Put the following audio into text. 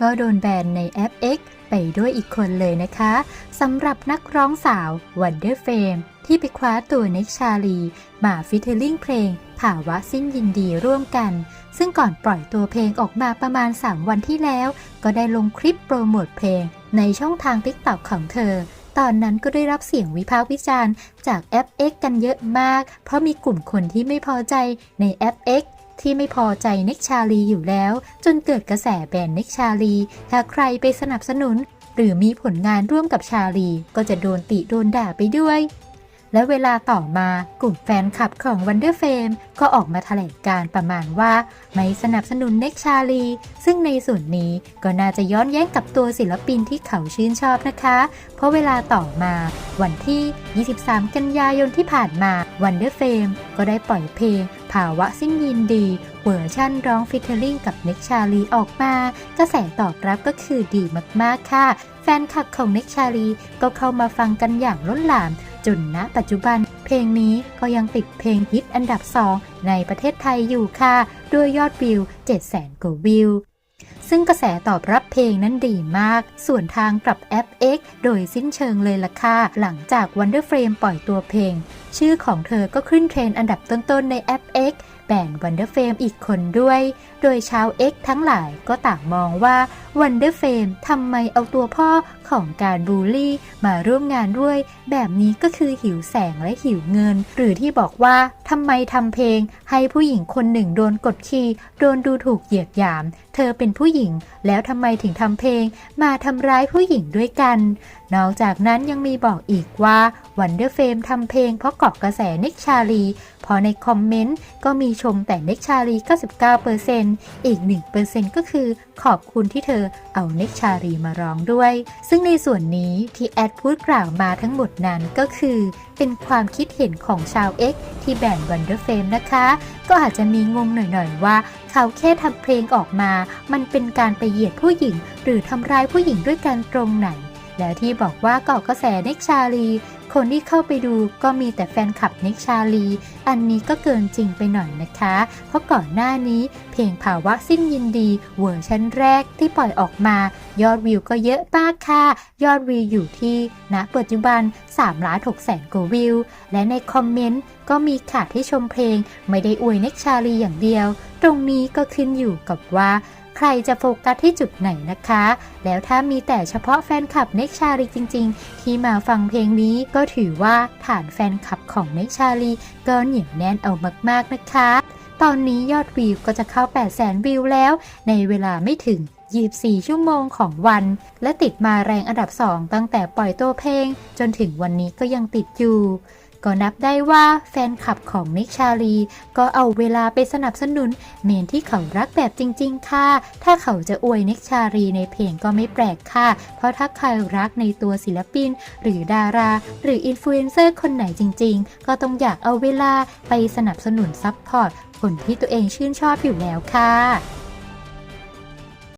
ก็โดนแบนในแอป X ไปด้วยอีกคนเลยนะคะสำหรับนักร้องสาว Wonder Fame ที่ไปคว้าตัวเน็กชาลี มาฟิชเชอร์ลิงเพลง ภาวะสิ้นยินดีร่วมกัน ซึ่งก่อนปล่อยตัวเพลงออกมาประมาณ 3 วันที่แล้ว ก็ได้ลงคลิปโปรโมทเพลง ในช่องทาง TikTok ของเธอ ตอนนั้นก็ได้รับเสียงวิพากษ์วิจารณ์ จากแอป X กันเยอะมาก เพราะมีกลุ่มคนที่ไม่พอใจในแอป X ที่ไม่พอใจเน็กชาลีอยู่แล้ว จนเกิดกระแสแบนเน็กชาลี ถ้าใครไปสนับสนุน หรือมีผลงานร่วมกับชาลี ก็จะโดนติโดนด่าไปด้วย และเวลาต่อมากลุ่มแฟนคลับของ Wonder Fame ก็ออกมาแถลงการประมาณว่า ไม่สนับสนุนเน็กชาลี ซึ่งในส่วนนี้ก็น่าจะย้อนแย้งกับตัวศิลปินที่เขาชื่นชอบนะคะ เพราะเวลาต่อมา วันที่ 23 กันยายนที่ผ่านมา Wonder Fame ก็ได้ปล่อยเพลงภาวะสิ้น ยินดี เวอร์ชั่นร้องฟิชเชอร์ลิงกับเน็กชาลีออกมากระแสตอบรับก็คือดีมากๆค่ะ แฟนคลับของเน็กชาลีก็เข้ามาฟังกันอย่างล้นหลาม จนณปัจจุบันเพลงนี้ก็ยังติดเพลงฮิตอันดับ 2 ในประเทศไทยอยู่ค่ะ ด้วยยอดวิว 700,000 กว่าวิวซึ่งกระแสตอบรับเพลงนั้นดีมาก ส่วนทางกลับแอป X โดยสิ้นเชิงเลยล่ะค่ะ หลังจาก Wonder Frame ปล่อยตัวเพลง ชื่อของเธอก็ขึ้นเทรนด์อันดับต้นๆในแอป X แบน Wonder Fame อีกคนด้วย โดยชาวเอ็กทั้งหลายก็ต่างมองว่า Wonder Fame ทำไมเอาตัวพ่อของการบูลลี่มาร่วมงานด้วย แบบนี้ก็คือหิวแสงและหิวเงิน หรือที่บอกว่าทำไมทำเพลง ให้ผู้หญิงคนหนึ่งโดนกดขี่โดนดูถูกเหยียดหยาม เธอเป็นผู้หญิง แล้วทำไมถึงทำเพลง มาทำร้ายผู้หญิงด้วยกัน นอกจากนั้นยังมีบอกอีกว่า Wonder Fame ทำเพลงเพราะเกาะกระแสเน็กชาลีพอในคอมเมนต์ก็มีชมแต่เน็กชาลี 99%อีก 1%ก็คือขอบคุณที่เธอเอาเน็กชาลีมาร้องด้วย ซึ่งในส่วนนี้ที่แอดพูดกล่าวมาทั้งหมดนั้นก็คือ เป็นความคิดเห็นของชาว X ที่แบน Wonder Fame นะคะ ก็อาจจะมีงงหน่อยๆว่า เขาแค่ทำเพลงออกมา มันเป็นการไปเหยียดผู้หญิง หรือทำร้ายผู้หญิงด้วยกันตรงไหนแล้วที่บอกว่าเกาะกระแสเน็กชาลี คนที่เข้าไปดูก็มีแต่แฟนคลับน็กชาลี อันนี้ก็เกินจริงไปหน่อยนะคะ เพราะก่อนหน้านี้เพลงภาวะสิ้นยินดีเวอร์ชันแรกที่ปล่อยออกมา ยอดวิวก็เยอะมากค่ะ ยอดวิวอยู่ที่ณปัจจุบัน3ล้าน6แสนกว่าวิว และในคอมเมนต์ก็มีข่าวที่ชมเพลง ไม่ได้อวยน็กชาลีอย่างเดียว ตรงนี้ก็ขึ้นอยู่กับว่าใครจะโฟกัสที่จุดไหนนะคะ แล้วถ้ามีแต่เฉพาะแฟนคลับเน็กชาลีจริง ๆ ที่มาฟังเพลงนี้ก็ถือว่าฐานแฟนคลับของเมชาลีก็เหนียวแน่นเอามากๆนะคะ ตอนนี้ยอดวิวก็จะเข้า 8 0 0 0 0 0วิวแล้ว ในเวลาไม่ถึง 24 ชั่วโมงของวัน และติดมาแรงอันดับ 2 ตั้งแต่ปล่อยตัวเพลง จนถึงวันนี้ก็ยังติดอยู่ ก็นับได้ว่าแฟนคลับของนิกชาลี ก็เอาเวลาไปสนับสนุนเมนที่เขารักแบบจริง ๆ ค่ะ ถ้าเขาจะอวยนิกชาลีในเพลงก็ไม่แปลกค่ะ เพราะถ้าใครรักในตัวศิลปิน หรือดารา หรืออินฟลูเอนเซอร์คนไหนจริง ๆ ก็ต้องอยากเอาเวลาไปสนับสนุนซัพพอร์ตคนที่ตัวเองชื่นชอบอยู่แล้วค่ะ